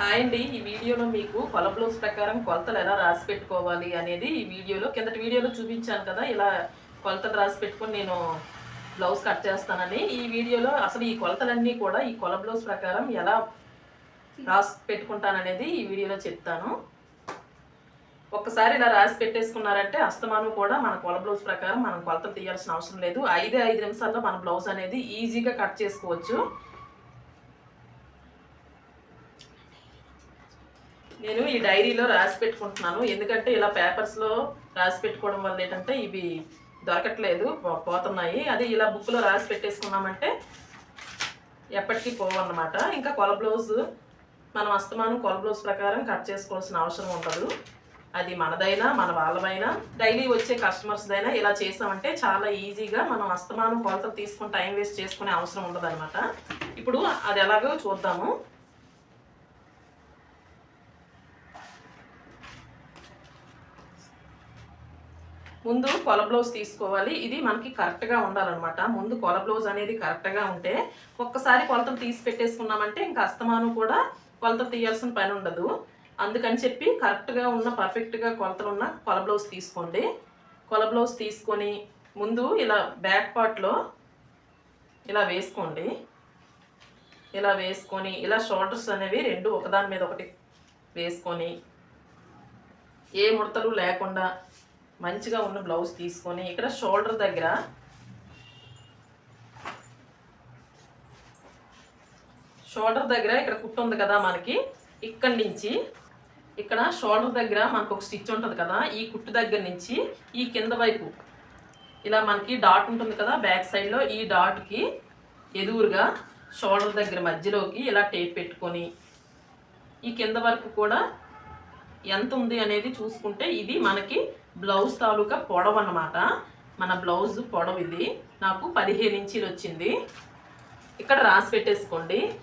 Hi అండి. ఈ వీడియోలో మీకు కొల బ్లౌజ్ ప్రకారం కొలతలు ఎలా రాసి పెట్టుకోవాలి అనేది ఈ వీడియోలో కిందటి వీడియోలో చూపించాను కదా ఇలా కొలతలు రాసి పెట్టుకొని నేను బ్లౌజ్ కట్ చేస్తానని ఈ వీడియోలో అసలు ఈ కొలతలన్నీ కూడా ఈ కొల బ్లౌజ్ ప్రకారం ఎలా రాసి పెట్టుకుంటాననేది ఈ వీడియోలో చెప్తాను. ఒక్కసారి ఇలా రాసి పెట్టేసుకున్నారంటే అస్తమానం కూడా మన కొల బ్లౌజ్ ప్రకారం మనం కొలతలు తీయాల్సిన అవసరం లేదు. ఐదే ఐదు నిమిషాల్లో మన బ్లౌజ్ అనేది ఈజీగా కట్ చేసుకోవచ్చు. నేను ఈ డైరీలో రాసి పెట్టుకుంటున్నాను. ఎందుకంటే ఇలా పేపర్స్లో రాసి పెట్టుకోవడం వల్ల ఏంటంటే ఇవి దొరకట్లేదు పో- పోతున్నాయి. అదే ఇలా బుక్లో రాసి పెట్టేసుకున్నామంటే ఎప్పటికీ పోవన్నమాట. ఇంకా కొల బ్లౌజ్ మనం అస్తమానం కొల బ్లౌజ్ ప్రకారం కట్ చేసుకోవాల్సిన అవసరం ఉండదు. అది మనదైనా మన వాళ్ళమైనా డైలీ వచ్చే కస్టమర్స్దైనా ఇలా చేసామంటే చాలా ఈజీగా మనం అస్తమానం కొలతలు తీసుకుని టైం వేస్ట్ చేసుకునే అవసరం ఉండదు ఇప్పుడు అది ఎలాగో చూద్దాము. ముందు కొల బ్లౌజ్ తీసుకోవాలి. ఇది మనకి కరెక్ట్గా ఉండాలన్నమాట. ముందు కొల బ్లౌజ్ అనేది కరెక్ట్గా ఉంటే ఒక్కసారి కొలతలు తీసి పెట్టేసుకున్నామంటే ఇంకా అస్తమానం కూడా కొలతలు తీయాల్సిన పని ఉండదు. అందుకని చెప్పి కరెక్ట్గా ఉన్న పర్ఫెక్ట్గా కొలతలు ఉన్న కొల బ్లౌజ్ తీసుకోండి. కొల బ్లౌజ్ తీసుకొని ముందు ఇలా బ్యాక్ పార్ట్లో ఇలా వేసుకోండి. ఇలా వేసుకొని ఇలా షోల్డర్స్ అనేవి రెండు ఒకదాని మీద ఒకటి వేసుకొని ఏ ముడతలు లేకుండా మంచిగా ఉన్న బ్లౌజ్ తీసుకొని ఇక్కడ షోల్డర్ దగ్గర షోల్డర్ దగ్గర ఇక్కడ కుట్టు ఉంది కదా మనకి ఇక్కడి నుంచి ఇక్కడ షోల్డర్ దగ్గర మనకు ఒక స్టిచ్ ఉంటుంది కదా ఈ కుట్టు దగ్గర నుంచి ఈ కింద వైపు. ఇలా మనకి డాట్ ఉంటుంది కదా బ్యాక్ సైడ్లో ఈ డాట్కి ఎదురుగా షోల్డర్ దగ్గర మధ్యలోకి ఇలా టేప్ పెట్టుకొని ఈ కింద వరకు కూడా ఎంత ఉంది అనేది చూసుకుంటే ఇది మనకి బ్లౌజ్ తాలూకా పొడవు అన్నమాట. మన బ్లౌజ్ పొడవు ఇది. నాకు పదిహేను ఇంచీలు వచ్చింది. ఇక్కడ రాసి పెట్టేసుకోండి.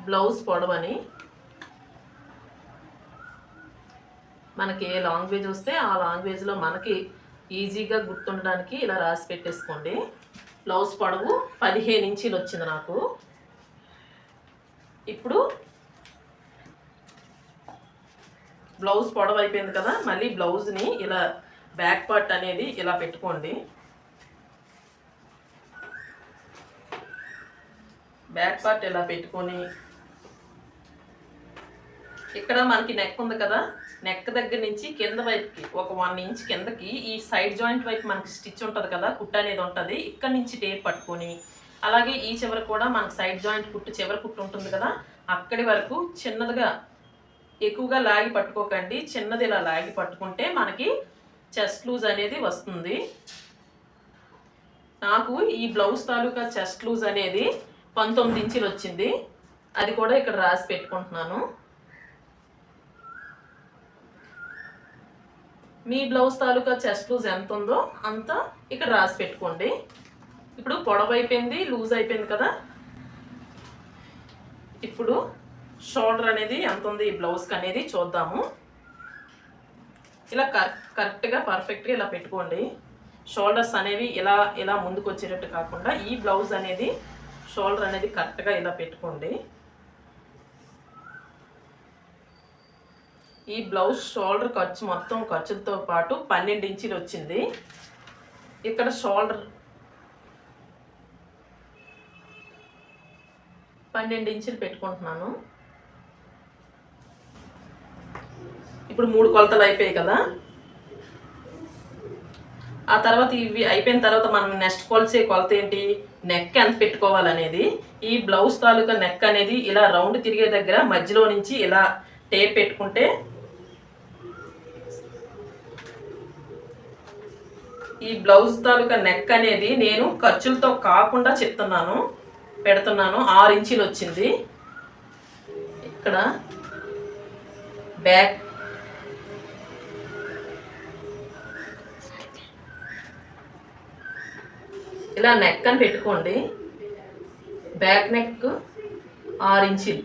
బ్లౌజ్ పొడవు అని మనకి ఏ లాంగ్వేజ్ వస్తే ఆ లాంగ్వేజ్లో మనకి ఈజీగా గుర్తుండడానికి ఇలా రాసి పెట్టేసుకోండి. బ్లౌజ్ పొడవు పదిహేను ఇంచీలు వచ్చింది నాకు. ఇప్పుడు బ్లౌజ్ పొడవు అయిపోయింది కదా మళ్ళీ బ్లౌజ్ని ఇలా బ్యాక్ పార్ట్ అనేది ఇలా పెట్టుకోండి. బ్యాక్ పార్ట్ ఇలా పెట్టుకొని. ఇక్కడ మనకి నెక్ ఉంది కదా నెక్ దగ్గర నుంచి కింద వైపుకి ఒక వన్ ఇంచ్ కిందకి ఈ సైడ్ జాయింట్ వైపు మనకి స్టిచ్ ఉంటుంది కదా కుట్టు అనేది ఉంటుంది. ఇక్కడ నుంచి టేప్ పట్టుకొని అలాగే ఈ చివర కూడా మనకి సైడ్ జాయింట్ కుట్టు చివరి కుట్టు ఉంటుంది కదా అక్కడి వరకు చిన్నదిగా ఎక్కువగా లాగి పట్టుకోకండి. చిన్నది ఇలా లాగి పట్టుకుంటే మనకి చెస్ట్ లూజ్ అనేది వస్తుంది. నాకు ఈ బ్లౌజ్ తాలూకా చెస్ట్ లూజ్ అనేది పంతొమ్మిది ఇంచులు వచ్చింది. అది కూడా ఇక్కడ రాసి పెట్టుకుంటున్నాను. మీ బ్లౌజ్ తాలూకా చెస్ట్ లూజ్ ఎంత ఉందో అంత ఇక్కడ రాసి పెట్టుకోండి. ఇప్పుడు పొడవు అయిపోయింది లూజ్ అయిపోయింది కదా? ఇప్పుడు షోల్డర్ అనేది ఎంత ఉంది? ఈ బ్లౌజ్కి అనేది చూద్దాము. ఇలా కర్ కరెక్ట్గా పర్ఫెక్ట్గా ఇలా పెట్టుకోండి. షోల్డర్స్ అనేవి ఇలా ఇలా ముందుకు వచ్చేటట్టు కాకుండా ఈ బ్లౌజ్ అనేది షోల్డర్ అనేది కరెక్ట్గా ఇలా పెట్టుకోండి. ఈ బ్లౌజ్ షోల్డర్ ఖర్చు మొత్తం ఖర్చులతో పాటు పన్నెండు ఇంచులు వచ్చింది. ఇక్కడ షోల్డర్ పన్నెండు ఇంచులు పెట్టుకుంటున్నాను. ఇప్పుడు మూడు కొలతలు అయిపోయాయి కదా. ఆ తర్వాత ఇవి అయిపోయిన తర్వాత మనం నెక్స్ట్ కొలిచే కొలత ఏంటి? నెక్ ఎంత పెట్టుకోవాలనేది. ఈ బ్లౌజ్ తాలూకా నెక్ అనేది ఇలా రౌండ్ తిరిగే దగ్గర మధ్యలో నుంచి ఇలా టేప్ పెట్టుకుంటే ఈ బ్లౌజ్ తాలూకా నెక్ అనేది నేను ఖర్చులతో కాకుండా చెప్తున్నాను పెడుతున్నాను. ఆరు ఇంచులు వచ్చింది. ఇక్కడ బ్యాక్ ఇలా నెక్ అని పెట్టుకోండి. బ్యాక్ నెక్ ఆరు ఇంచులు.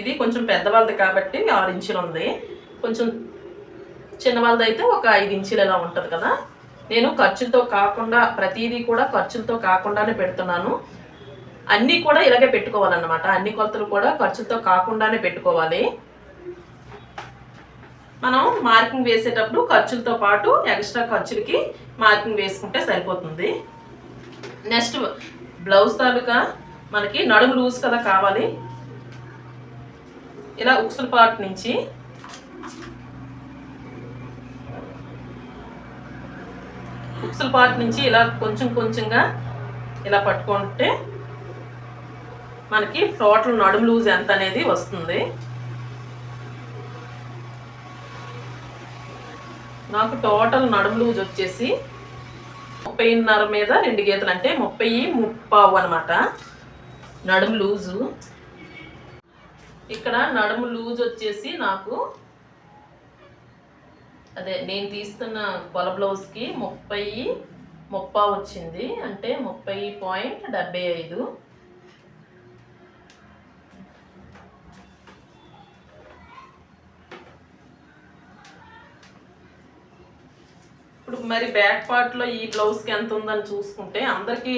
ఇది కొంచెం పెద్దవాళ్ళది కాబట్టి ఆరు ఇంచులు ఉంది. కొంచెం చిన్నవాళ్ళది అయితే ఒక ఐదు ఇంచులు ఇలా ఉంటుంది కదా. నేను ఖర్చులతో కాకుండా ప్రతిదీ కూడా ఖర్చులతో కాకుండానే పెడుతున్నాను. అన్నీ కూడా ఇలాగే పెట్టుకోవాలన్నమాట. అన్ని కొలతలు కూడా ఖర్చులతో కాకుండానే పెట్టుకోవాలి. మనం మార్కింగ్ వేసేటప్పుడు ఖర్చులతో పాటు ఎక్స్ట్రా ఖర్చులకి మార్కింగ్ వేసుకుంటే సరిపోతుంది. నెక్స్ట్ బ్లౌజ్ తాలూకా మనకి నడుము లూజ్ కదా కావాలి. ఇలా ఉక్సుల పార్ట్ నుంచి ఉక్సుల పార్ట్ నుంచి ఇలా కొంచెం కొంచెంగా ఇలా పట్టుకుంటే మనకి టోటల్ నడుము లూజ్ ఎంత అనేది వస్తుంది. నాకు టోటల్ నడుము లూజ్ వచ్చేసి ముప్పైన్నర మీద రెండు గీతలు అంటే ముప్పై ముప్పావు అనమాట నడుము లూజు. ఇక్కడ నడుము లూజ్ వచ్చేసి నాకు అదే నేను తీస్తున్న కొల బ్లౌజ్కి ముప్పై ముప్పా వచ్చింది అంటే ముప్పై పాయింట్ డెబ్బై ఐదు. ఇప్పుడు మరి బ్యాక్ పార్ట్లో ఈ బ్లౌజ్కి ఎంత ఉందని చూసుకుంటే అందరికీ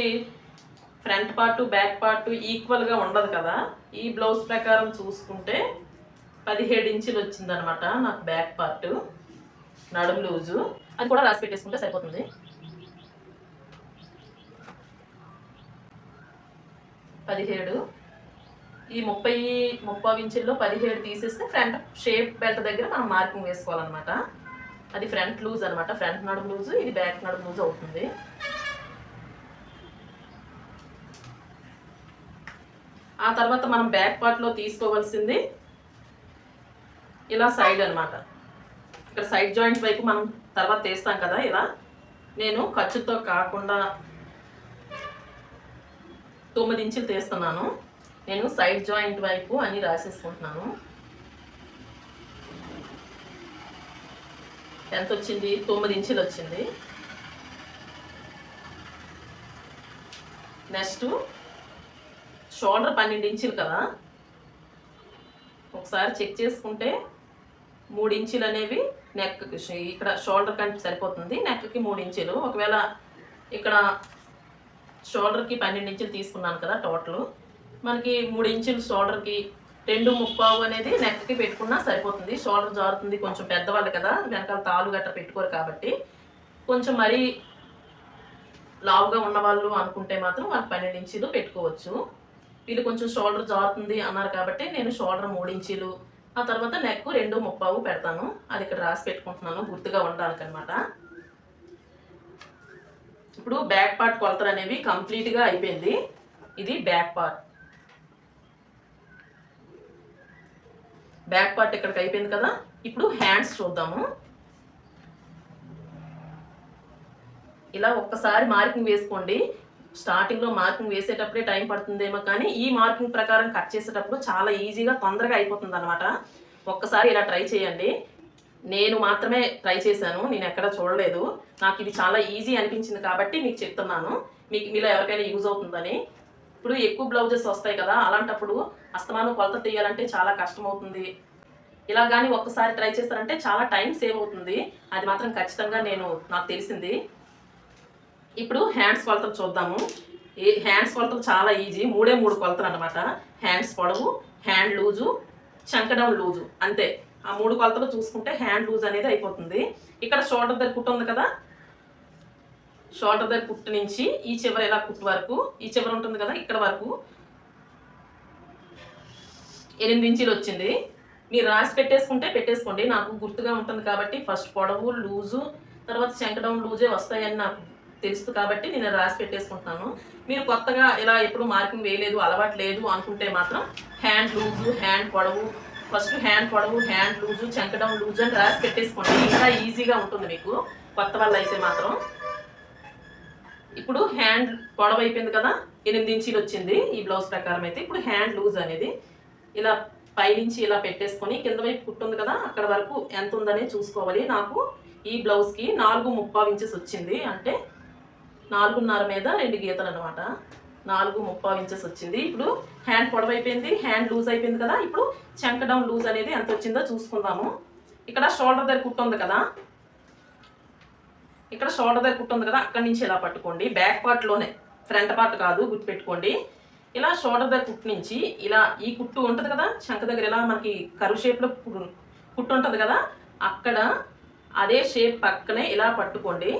ఫ్రంట్ పార్ట్ బ్యాక్ పార్ట్ ఈక్వల్గా ఉండదు కదా. ఈ బ్లౌజ్ ప్రకారం చూసుకుంటే పదిహేడు ఇంచులు వచ్చిందనమాట నాకు బ్యాక్ పార్ట్ నడుము లూజు. అది కూడా రాసి పెట్టేసుకుంటే సరిపోతుంది. పదిహేడు. ఈ ముప్పై ముప్పై ఇంచుల్లో పదిహేడు తీసేస్తే ఫ్రంట్ షేప్ బెల్ట్ దగ్గర మనం మార్కింగ్ వేసుకోవాలన్నమాట. అది ఫ్రంట్ లూజ్ అనమాట ఫ్రంట్ నడుము లూజ్ ఇది బ్యాక్ నడుము లూజ్ అవుతుంది. ఆ తర్వాత మనం బ్యాక్ పార్ట్లో తీసుకోవాల్సింది ఇలా సైడ్ అనమాట ఇక్కడ సైడ్ జాయింట్ వైపు మనం తర్వాత తీస్తాం కదా ఇలా. నేను ఖర్చుతో కాకుండా తొమ్మిది ఇంచులు తీస్తున్నాను. నేను సైడ్ జాయింట్ వైపు అని రాసేసుకుంటున్నాను. ఎంత వచ్చింది తొమ్మిది ఇంచులు వచ్చింది నెక్స్ట్ షోల్డర్ పన్నెండు ఇంచులు కదా. ఒకసారి చెక్ చేసుకుంటే మూడు ఇంచులు అనేవి నెక్కి ఇక్కడ షోల్డర్ కంటే సరిపోతుంది. నెక్కి మూడు ఇంచులు. ఒకవేళ ఇక్కడ షోల్డర్కి పన్నెండు ఇంచులు తీసుకున్నాను కదా టోటల్. మనకి మూడు ఇంచులు షోల్డర్కి రెండు ముప్పావు అనేది నెక్కి పెట్టుకున్నా సరిపోతుంది. షోల్డర్ జారుతుంది. కొంచెం పెద్దవాళ్ళు కదా వెనకాల తాలు గట్ట పెట్టుకోరు కాబట్టి. కొంచెం మరీ లావుగా ఉన్నవాళ్ళు అనుకుంటే మాత్రం వాళ్ళకి పన్నెండు ఇంచీలు పెట్టుకోవచ్చు. వీళ్ళు కొంచెం షోల్డర్ జారుతుంది అన్నారు కాబట్టి నేను షోల్డర్ మూడు ఇంచీలు. ఆ తర్వాత నెక్ రెండు ముప్పావు పెడతాను. అది ఇక్కడ రాసి పెట్టుకుంటున్నాను. గుర్తుగా ఉండడానికి ఇప్పుడు బ్యాక్ పార్ట్ కొలతలు అనేవి కంప్లీట్గా అయిపోయింది. ఇది బ్యాక్ పార్ట్. బ్యాక్ పార్ట్ ఇక్కడికి అయిపోయింది కదా? ఇప్పుడు హ్యాండ్స్ చూద్దాము. ఇలా ఒక్కసారి మార్కింగ్ వేసుకోండి. స్టార్టింగ్లో మార్కింగ్ వేసేటప్పుడే టైం పడుతుందేమో కానీ ఈ మార్కింగ్ ప్రకారం కట్ చేసేటప్పుడు చాలా ఈజీగా తొందరగా అయిపోతుంది అనమాట ఒక్కసారి ఇలా ట్రై చేయండి. నేను మాత్రమే ట్రై చేశాను. నేను ఎక్కడ చూడలేదు. నాకు ఇది చాలా ఈజీ అనిపించింది కాబట్టి మీకు చెప్తున్నాను. మీకు మీలో ఎవరికైనా యూజ్ అవుతుందని. ఇప్పుడు ఎక్కువ బ్లౌజెస్ వస్తాయి కదా అలాంటప్పుడు అస్తమానం కొలత తీయాలంటే చాలా కష్టం అవుతుంది ఇలా కానీ ఒక్కసారి ట్రై చేస్తారంటే చాలా టైం సేవ్ అవుతుంది. అది మాత్రం ఖచ్చితంగా నేను నాకు తెలిసింది. ఇప్పుడు హ్యాండ్స్ కొలతలు చూద్దాము. ఈ హ్యాండ్స్ కొలతలు చాలా ఈజీ మూడే మూడు కొలతలు అనమాట హ్యాండ్స్ పొడవు హ్యాండ్ లూజు చంకడం లూజు అంతే. ఆ మూడు కొలతలు చూసుకుంటే హ్యాండ్ లూజ్ అనేది అయిపోతుంది. ఇక్కడ షోల్డర్ దగ్గర కుట్టు ఉంది కదా షోల్డర్ దగ్గర కుట్టు నుంచి ఈ చివర ఇలా కుట్టు వరకు ఈ చివర ఉంటుంది కదా ఇక్కడ వరకు ఎనిమిది ఇంచీలు వచ్చింది. మీరు రాసి పెట్టేసుకుంటే పెట్టేసుకోండి. నాకు గుర్తుగా ఉంటుంది కాబట్టి ఫస్ట్ పొడవు లూజు తర్వాత చెంకడం లూజే వస్తాయని నాకు తెలుసు కాబట్టి నేను రాసి పెట్టేసుకుంటున్నాను. మీరు కొత్తగా ఇలా ఎప్పుడు మార్కింగ్ వేయలేదు అలవాటు లేదు అనుకుంటే మాత్రం హ్యాండ్ లూజు హ్యాండ్ పొడవు ఫస్ట్ హ్యాండ్ పొడవు హ్యాండ్ లూజు చెంకడం లూజు అని రాసి పెట్టేసుకోండి. ఇంకా ఈజీగా ఉంటుంది మీకు. కొత్త వాళ్ళు అయితే మాత్రం ఇప్పుడు హ్యాండ్ పొడవ అయిపోయింది కదా ఎనిమిది ఇంచీలు వచ్చింది ఈ బ్లౌజ్ ప్రకారం అయితే. ఇప్పుడు హ్యాండ్ లూజ్ అనేది ఇలా పైనుంచి ఇలా పెట్టేసుకొని కింద వైపు కుట్టుంది కదా అక్కడ వరకు ఎంత ఉందనే చూసుకోవాలి. నాకు ఈ బ్లౌజ్కి నాలుగు ముప్పావు ఇంచెస్ వచ్చింది. అంటే నాలుగున్నర మీద రెండు గీతలు అనమాట నాలుగు ముప్పావు ఇంచెస్ వచ్చింది. ఇప్పుడు హ్యాండ్ పొడవు అయిపోయింది హ్యాండ్ లూజ్ అయిపోయింది కదా. ఇప్పుడు చెంకడం లూజ్ అనేది ఎంత వచ్చిందో చూసుకుందాము. ఇక్కడ షోల్డర్ దగ్గర కుట్టు ఉంది కదా ఇక్కడ షోల్డర్ దగ్గర కుట్టు ఉంది కదా అక్కడి నుంచి ఇలా పట్టుకోండి. బ్యాక్ పార్ట్లోనే ఫ్రంట్ పార్ట్ కాదు గుర్తుపెట్టుకోండి. ఇలా షోల్డర్ దగ్గర కుట్టు నుంచి ఇలా ఈ కుట్టు ఉంటుంది కదా శంఖ దగ్గర ఇలా మనకి కరువు షేప్లో కుట్టు ఉంటుంది కదా అక్కడ అదే షేప్ పక్కనే ఇలా పట్టుకోండి.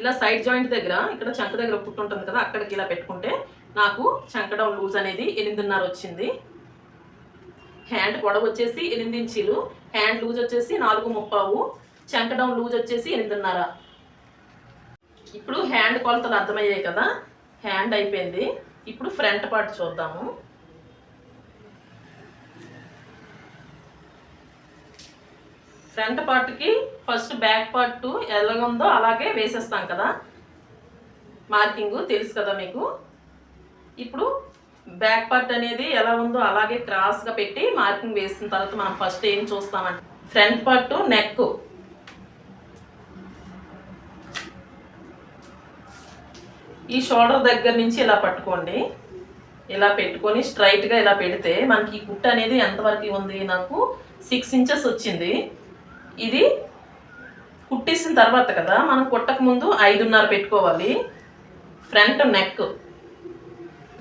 ఇలా సైడ్ జాయింట్ దగ్గర ఇక్కడ చంక దగ్గర కుట్టు ఉంటుంది కదా అక్కడికి ఇలా పెట్టుకుంటే నాకు చంకడం లూజ్ అనేది ఎనిమిదిన్నర వచ్చింది. హ్యాండ్ పొడవు వచ్చేసి ఎనిమిది ఇంచీలు హ్యాండ్ లూజ్ వచ్చేసి నాలుగు ముప్పావు. చంకడం లూజ్ వచ్చేసి ఎనిమిదిన్నర. ఇప్పుడు హ్యాండ్ కొలతలు అర్థమయ్యాయి కదా? హ్యాండ్ అయిపోయింది. ఇప్పుడు ఫ్రంట్ పార్ట్ చూద్దాము. ఫ్రంట్ పార్ట్కి ఫస్ట్ బ్యాక్ పార్ట్ ఎలాగుందో అలాగే వేసేస్తాం కదా? మార్కింగ్ తెలుసు కదా మీకు? ఇప్పుడు బ్యాక్ పార్ట్ అనేది ఎలా ఉందో అలాగే క్రాస్గా పెట్టి మార్కింగ్ వేసిన తర్వాత మనం ఫస్ట్ ఏం చూస్తామంటే ఫ్రంట్ పార్ట్ నెక్ ఈ షోల్డర్ దగ్గర నుంచి ఇలా పట్టుకోండి. ఇలా పెట్టుకొని స్ట్రైట్గా ఇలా పెడితే మనకి ఈ కుట్ట అనేది ఎంతవరకు ఉంది? నాకు సిక్స్ ఇంచెస్ వచ్చింది. ఇది కుట్టేసిన తర్వాత కదా మనం కుట్టక ముందు ఐదున్నర పెట్టుకోవాలి. ఫ్రంట్ నెక్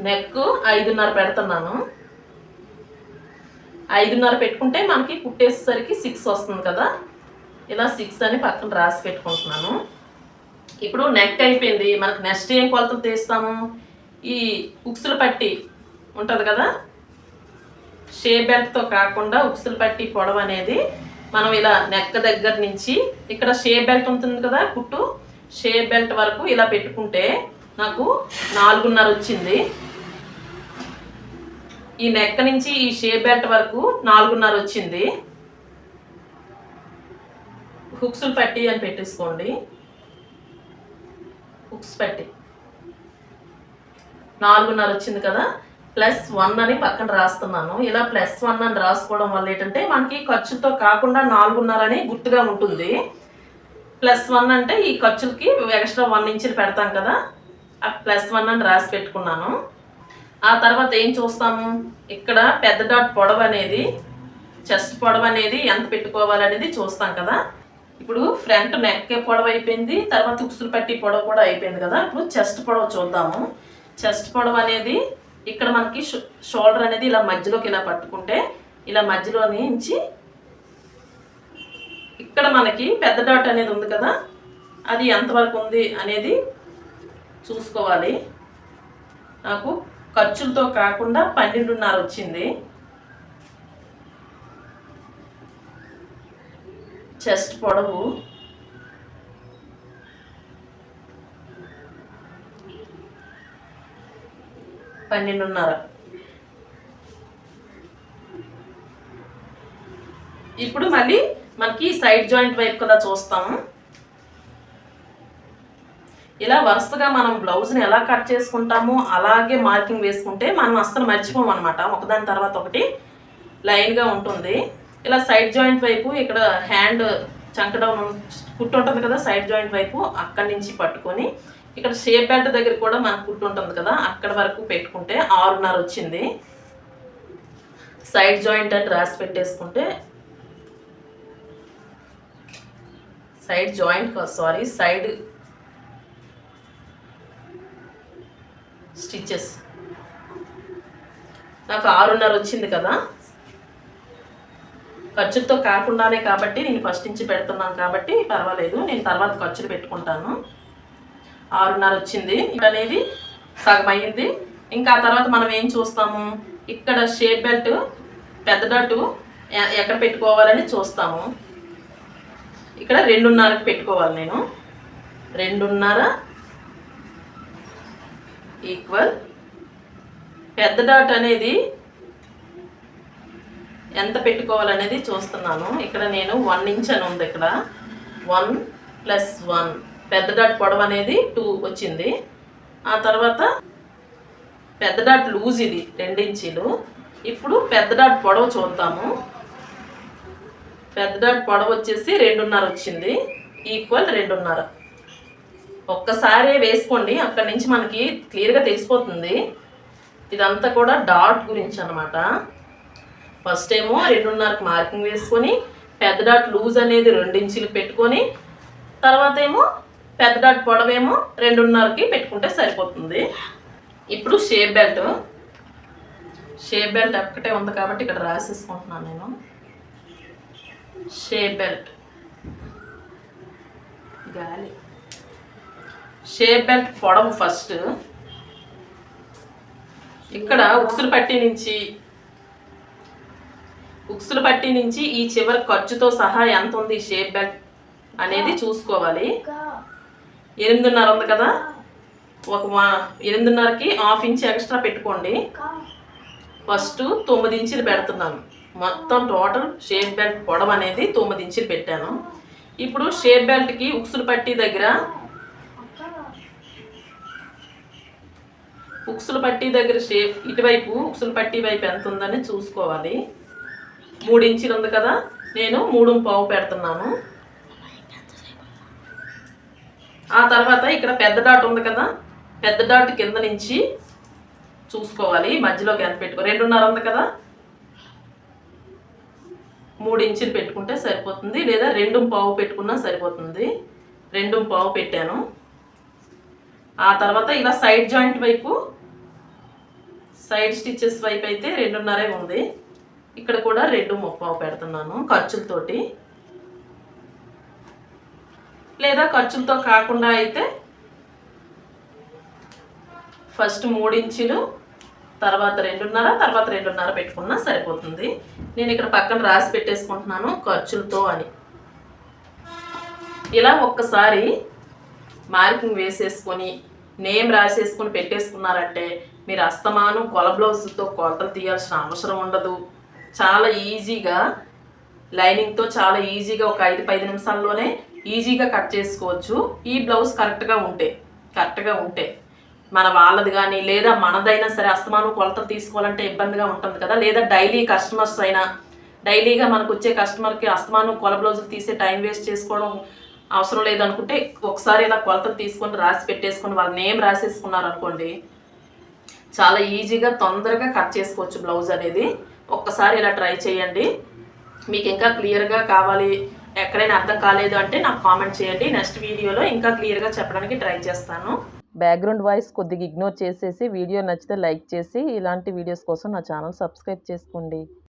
నెక్ ఐదున్నర పెడుతున్నాను. ఐదున్నర పెట్టుకుంటే మనకి కుట్టేసేసరికి సిక్స్ వస్తుంది కదా. ఇలా సిక్స్ అని పక్కన రాసి పెట్టుకుంటున్నాను. ఇప్పుడు నెక్ అయిపోయింది మనకు నెక్స్ట్ ఏం కొలతలు తీస్తాము? ఈ ఉక్సులు పట్టి ఉంటుంది కదా? షే బెల్ట్తో కాకుండా ఉక్సులు పట్టి పొడవు అనేది మనం ఇలా నెక్ దగ్గర నుంచి ఇక్కడ షే బెల్ట్ ఉంటుంది కదా కుట్టు షే బెల్ట్ వరకు ఇలా పెట్టుకుంటే నాకు నాలుగున్నర వచ్చింది. ఈ నెక్క నుంచి ఈ షే బెల్ట్ వరకు నాలుగున్నర వచ్చింది. హుక్స్లు పట్టి అని పెట్టేసుకోండి. హుక్స్ పెట్టి. నాలుగున్నర వచ్చింది కదా ప్లస్ వన్ అని పక్కన రాస్తున్నాను. ఇలా ప్లస్ వన్ అని రాసుకోవడం వల్ల ఏంటంటే మనకి ఖర్చులతో కాకుండా నాలుగున్నర అని గుర్తుగా ఉంటుంది. ప్లస్ వన్ అంటే ఈ ఖర్చులకి ఎక్స్ట్రా వన్ ఇంచులు పెడతాం కదా ఆ ప్లస్ వన్ అని రాసి పెట్టుకున్నాను. ఆ తర్వాత ఏం చూస్తాము ఇక్కడ పెద్ద డాట్ పొడవు అనేది చెస్ట్ పొడవు అనేది ఎంత పెట్టుకోవాలనేది చూస్తాం కదా. ఇప్పుడు ఫ్రంట్ నెక్ పొడవు అయిపోయింది తర్వాత ఉక్సులు పట్టి పొడవు కూడా అయిపోయింది కదా. ఇప్పుడు చెస్ట్ పొడవు చూద్దాము. చెస్ట్ పొడవు అనేది ఇక్కడ మనకి షోల్డర్ అనేది ఇలా మధ్యలోకి ఇలా పట్టుకుంటే ఇలా మధ్యలో నుంచి ఇక్కడ మనకి పెద్ద డాట్ అనేది ఉంది కదా. అది ఎంతవరకు ఉంది అనేది చూసుకోవాలి. నాకు ఖర్చులతో కాకుండా పన్నెండున్నర వచ్చింది. చెస్ట్ పొడవు పన్నెండున్నర. ఇప్పుడు మళ్ళీ మనకి సైడ్ జాయింట్ వైపు కదా చూస్తాము. ఇలా వరుసగా మనం బ్లౌజ్ని ఎలా కట్ చేసుకుంటామో అలాగే మార్కింగ్ వేసుకుంటే మనం అస్సలు మర్చిపోము అనమాట ఒకదాని తర్వాత ఒకటి లైన్గా ఉంటుంది. ఇలా సైడ్ జాయింట్ వైపు ఇక్కడ హ్యాండ్ చంకడౌన్ కుట్టు ఉంటుంది కదా సైడ్ జాయింట్ వైపు అక్కడి నుంచి పట్టుకొని ఇక్కడ షేప్ బెల్ట్ దగ్గర కూడా మనకు కుట్టు ఉంటుంది కదా అక్కడ వరకు పెట్టుకుంటే ఆరున్నర వచ్చింది. సైడ్ జాయింట్ అని రాసి పెట్టేసుకుంటే side joint sorry side stitches నాకు ఆరున్నర వచ్చింది కదా. ఖర్చులతో కాకుండానే కాబట్టి నేను ఫస్ట్ నుంచి పెడుతున్నాను కాబట్టి పర్వాలేదు. నేను తర్వాత ఖర్చులు పెట్టుకుంటాను. ఆరున్నర వచ్చింది. అనేది సగం అయ్యింది ఇంకా ఆ తర్వాత మనం ఏం చూస్తాము? ఇక్కడ షేప్ బెల్ట్ పెద్ద డట్టు ఎ- ఎక్కడ పెట్టుకోవాలని చూస్తాము. ఇక్కడ రెండున్నరకి పెట్టుకోవాలి నేను. రెండున్నర ఈక్వల్ పెద్ద డాట్ అనేది ఎంత పెట్టుకోవాలనేది చూస్తున్నాను. ఇక్కడ నేను వన్ ఇంచ్ అని ఉంది ఇక్కడ. One plus one. పెద్ద డాట్ పొడవు అనేది టూ వచ్చింది. ఆ తర్వాత పెద్ద డాట్ లూజ్ ఇది రెండించీలు ఇప్పుడు పెద్ద డాట్ పొడవు చూద్దాము. పెద్ద డాట్ పొడవు వచ్చేసి రెండున్నర వచ్చింది. ఈక్వల్ రెండున్నర. ఒక్కసారి వేసుకోండి. అక్కడి నుంచి మనకి క్లియర్గా తెలిసిపోతుంది. ఇదంతా కూడా డాట్ గురించి అనమాట ఫస్ట్ ఏమో రెండున్నరకు మార్కింగ్ వేసుకొని పెద్ద డాట్ లూజ్ అనేది రెండించులు పెట్టుకొని తర్వాత ఏమో పెద్ద డాట్ పొడవేమో రెండున్నరకి పెట్టుకుంటే సరిపోతుంది. ఇప్పుడు షేప్ బెల్ట్ షేప్ బెల్ట్ ఒక్కటే ఉంది కాబట్టి ఇక్కడ రాసేసుకుంటున్నాను నేను. షేప్ బెల్ట్ గాలి. షేప్ బెల్ట్ పొడవు ఫస్ట్ ఇక్కడ ఉక్సులు పట్టి నుంచి ఉక్సులు పట్టి నుంచి ఈ చివరి ఖర్చుతో సహా ఎంత ఉంది షేప్ బెల్ట్ అనేది చూసుకోవాలి. ఎనిమిదిన్నర ఉంది కదా? ఒక ఎనిమిదిన్నరకి హాఫ్ ఇంచ్ ఎక్స్ట్రా పెట్టుకోండి. ఫస్ట్ తొమ్మిది ఇంచులు పెడుతున్నాను. మొత్తం టోటల్ షేప్ బెల్ట్ పొడవు అనేది తొమ్మిది ఇంచులు పెట్టాను. ఇప్పుడు షేప్ బెల్ట్కి ఉక్సులు పట్టి దగ్గర ఉక్సులు పట్టి దగ్గర షేప్ ఇటువైపు ఉక్సులు పట్టి వైపు ఎంత ఉందని చూసుకోవాలి. మూడు ఇంచులు ఉంది కదా నేను మూడు పావు పెడుతున్నాను. ఆ తర్వాత ఇక్కడ పెద్ద డాట్ ఉంది కదా పెద్ద డాట్ కింద నుంచి చూసుకోవాలి. మధ్యలోకి ఎంత పెట్టుకో రెండున్నర ఉంది కదా. మూడు ఇంచులు పెట్టుకుంటే సరిపోతుంది లేదా రెండు పావు పెట్టుకున్నా సరిపోతుంది. రెండు పావు పెట్టాను. ఆ తర్వాత ఇలా సైడ్ జాయింట్ వైపు సైడ్ స్టిచెస్ వైపు అయితే రెండున్నరే ఉంది. ఇక్కడ కూడా రెండు ముప్పావు పెడుతున్నాను ఖర్చులతోటి. లేదా ఖర్చులతో కాకుండా అయితే ఫస్ట్ మూడు ఇంచులు తర్వాత రెండున్నర తర్వాత రెండున్నర పెట్టుకున్నా సరిపోతుంది. నేను ఇక్కడ పక్కన రాసి పెట్టేసుకుంటున్నాను ఖర్చులతో అని. ఇలా ఒక్కసారి మార్కింగ్ వేసేసుకొని నేమ్ రాసేసుకొని పెట్టేసుకున్నారంటే మీరు అస్తమానం కొల బ్లౌజ్తో కొలతలు తీయాల్సిన అవసరం ఉండదు. చాలా ఈజీగా లైనింగ్తో చాలా ఈజీగా ఒక ఐదు పది నిమిషాల్లోనే ఈజీగా కట్ చేసుకోవచ్చు. ఈ బ్లౌజ్ కరెక్ట్గా ఉంటే కరెక్ట్గా ఉంటే మన వాళ్ళది కానీ లేదా మనదైనా సరే అస్తమానం కొలతలు తీసుకోవాలంటే ఇబ్బందిగా ఉంటుంది కదా. లేదా డైలీ కస్టమర్స్ అయినా డైలీగా మనకు వచ్చే కస్టమర్కి అస్తమానం కొల బ్లౌజులు తీసే టైం వేస్ట్ చేసుకోవడం అవసరం లేదనుకుంటే ఒకసారి ఇలా కొలతలు తీసుకొని రాసి పెట్టేసుకొని వాళ్ళ నేమ్ రాసేసుకున్నారు అనుకోండి చాలా ఈజీగా తొందరగా కట్ చేసుకోవచ్చు బ్లౌజ్ అనేది. ఒక్కసారి ఇలా ట్రై చేయండి. మీకు ఇంకా క్లియర్గా కావాలి ఎక్కడైనా అర్థం కాలేదు అంటే నాకు కామెంట్ చేయండి. నెక్స్ట్ వీడియోలో ఇంకా క్లియర్గా చెప్పడానికి ట్రై చేస్తాను. బ్యాక్గ్రౌండ్ వాయిస్ కొద్దిగా ఇగ్నోర్ చేసేసి వీడియో నచ్చితే లైక్ చేసి ఇలాంటి వీడియోస్ కోసం నా ఛానల్ సబ్స్క్రైబ్ చేసుకోండి.